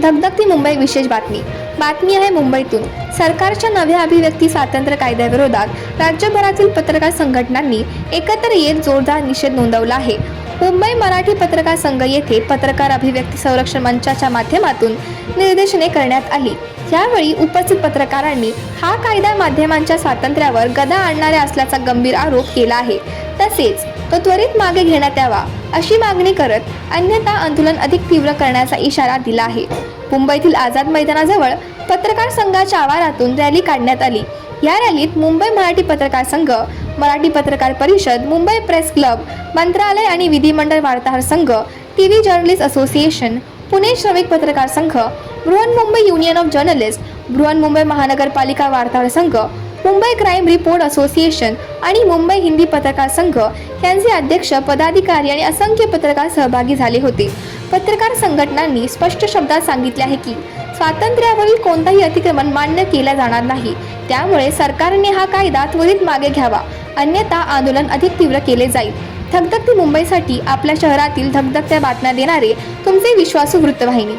धगधगती मुंबई विशेष बातमी. बातमी आहे मुंबईतून. सरकारच्या नव्या अभिव्यक्ती स्वातंत्र्य कायद्याविरोधात राज्यभरातील पत्रकार संघटनांनी एकत्र येत जोरदार निषेध नोंदवला आहे. मुंबई मराठी पत्रकार संघ येथे पत्रकार अभिव्यक्ती संरक्षण मंचाच्या माध्यमातून निर्देशने करण्यात आली. यावेळी उपस्थित पत्रकारांनी हा कायदा माध्यमांच्या स्वातंत्र्यावर गदा आणणाऱ्या असल्याचा गंभीर आरोप केला आहे. तसेच तो त्वरित मागे घेण्यात यावा. अशी मागणी करत अन्यथा आंदोलन अधिक तीव्र करण्याचा इशारा दिला आहे. मुंबईतील आझाद मैदानाजवळ पत्रकार संघाच्या आवारातून रॅली काढण्यात आली. या रॅलीत मुंबई मराठी पत्रकार संघ मराठी पत्रकार परिषद मुंबई प्रेस क्लब मंत्रालय आणि विधिमंडळ वार्ताहर संघ T V journalist association Pune श्रमिक पत्रकार संघ Brihanmumbai union of journalist Brihanmumbai महानगरपालिका वार्ताहर संघ मुंबई क्राईम रिपोर्ट असोसिएशन आणि मुंबई हिंदी पत्रकार संघ यांचे अध्यक्ष पदाधिकारी आणि असंख्य पत्रकार सहभागी झाले होते. पत्रकार संघटनांनी स्पष्ट शब्दात सांगितले आहे की स्वातंत्र्यावरील कोणताही अतिक्रमण मान्य केला जाणार नाही. त्यामुळे सरकारने हा कायदा त्वरित मागे घ्यावा. अन्यथा आंदोलन अधिक तीव्र केले जाईल. धगधगती मुंबईसाठी आपल्या शहरातील धगधगत्या बातम्या देणारे तुमचे विश्वासू वृत्तवाहिनी.